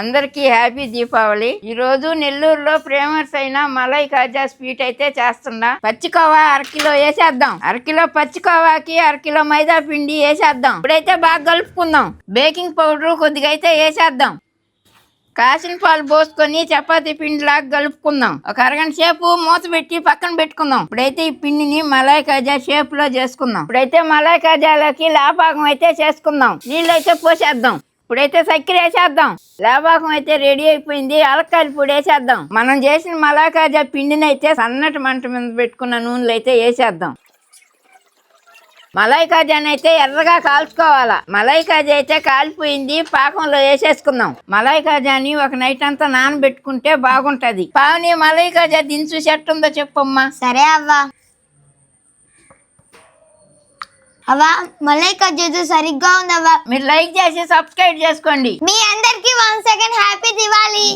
అందరికీ హ్యాపీ దీపావళి. ఈ రోజు నెల్లూరులో ఫేమస్ అయిన మలై కాజా స్వీట్ అయితే చేస్తున్నా. పచ్చికోవా అరకిలో వేసేద్దాం. అరకిలో పచ్చికోవాకి అరకిలో మైదా పిండి వేసేద్దాం. ఇప్పుడైతే బాగా కలుపుకుందాం. బేకింగ్ పౌడర్ కొద్దిగా అయితే వేసేద్దాం. కాసిన పాలు పోసుకొని చపాతీ పిండిలాగా కలుపుకుందాం. ఒక అరగంట సేపు మూత పెట్టి పక్కన పెట్టుకుందాం. ఇప్పుడైతే ఈ పిండిని మలాయ్ కాజా షేప్లో చేసుకుందాం. ఇప్పుడైతే మలాయ్ కాజాలోకి లాపాకం అయితే చేసుకుందాం. నీళ్ళు అయితే పోసేద్దాం. ఇప్పుడైతే చక్కెర వేసేద్దాం. లాపాకం అయితే రెడీ అయిపోయింది. అలకాయలు పొడి వేసేద్దాం. మనం చేసిన మలాకాజా కాజా పిండిని అయితే సన్నటి మంట మీద పెట్టుకున్న నూనెలు అయితే వేసేద్దాం. మలై కాజాని అయితే ఎర్రగా కాల్చుకోవాలా. మలై కాజా అయితే కాలిపోయింది. పాకంలో వేసేసుకుందాం. మలై కాజాని ఒక నైట్ అంతా నానబెట్టుకుంటే బాగుంటది. పావని మలై కాజా దించు చెట్టు ఉందో చెప్పమ్మా. సరే అవ్వా. అవా మళ్ళీ కట్ చేసి సరిగ్గా ఉందవా మీరు లైక్ చేసి సబ్స్క్రైబ్ చేసుకోండి. మీ అందరికి వన్ సెకండ్ హ్యాపీ దివాలి